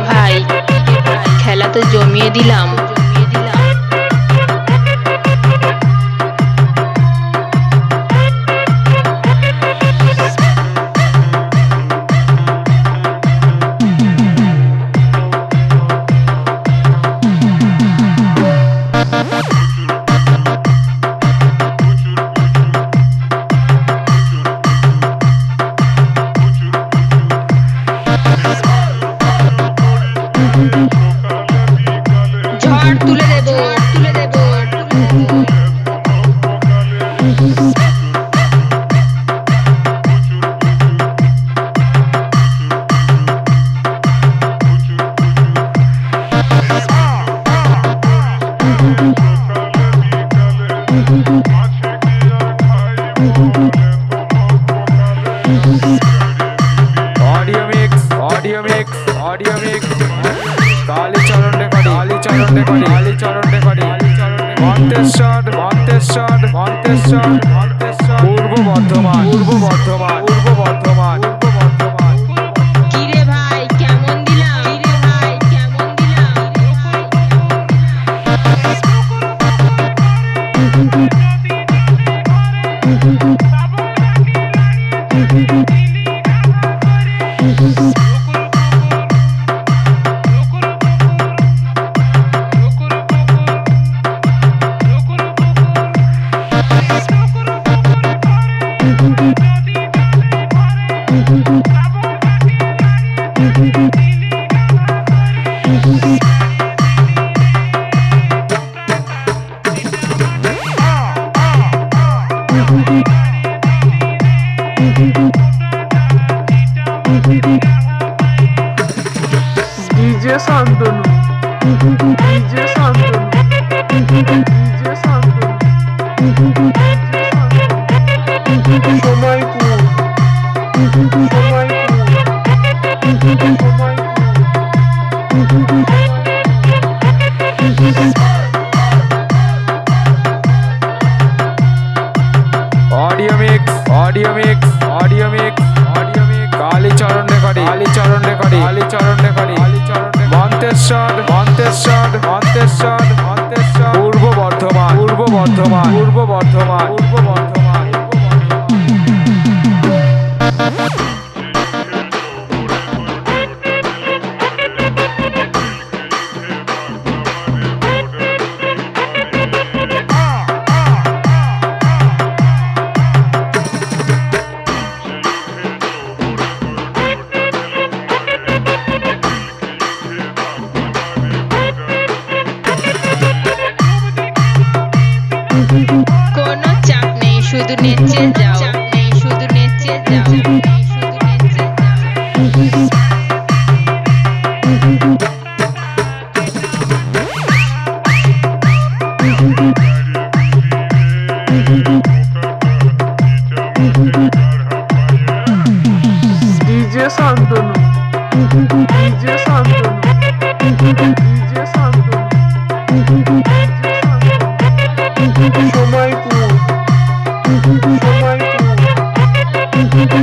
ভাই খেলা তো জমিয়ে দিলাম। Audio mix audio mix audio mix Kalicharan recording Kalicharan recording Kalicharan recording Manteswar Manteswar Manteswar Manteswar Purba Bardhaman Purba Bardhaman Purba Bardhaman DJ Shantanu DJ Shantanu DJ Shantanu Samaypur Samaypur audio mix audio mix audio recording Kalicharan recording Kalicharan Manteswar Manteswar Manteswar Manteswar Purba Bardhaman Purba Bardhaman. Purba Bardhaman. নেচে যাও শুধু নেচে যাও শুধু নেচে যাও সময়পুর কিরে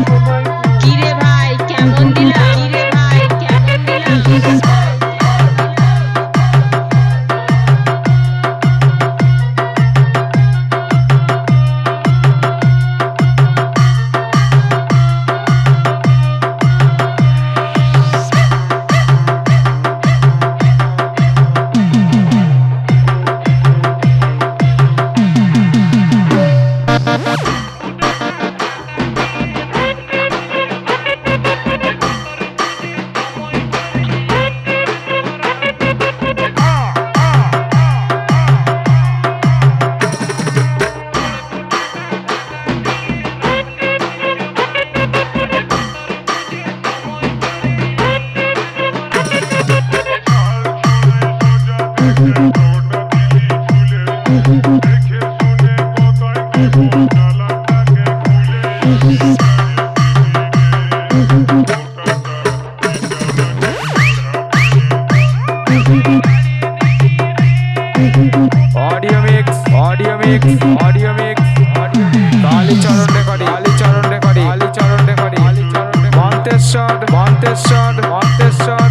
mix audio mix Kalicharan recording Kalicharan recording Kalicharan recording Manteswar Manteswar Manteswar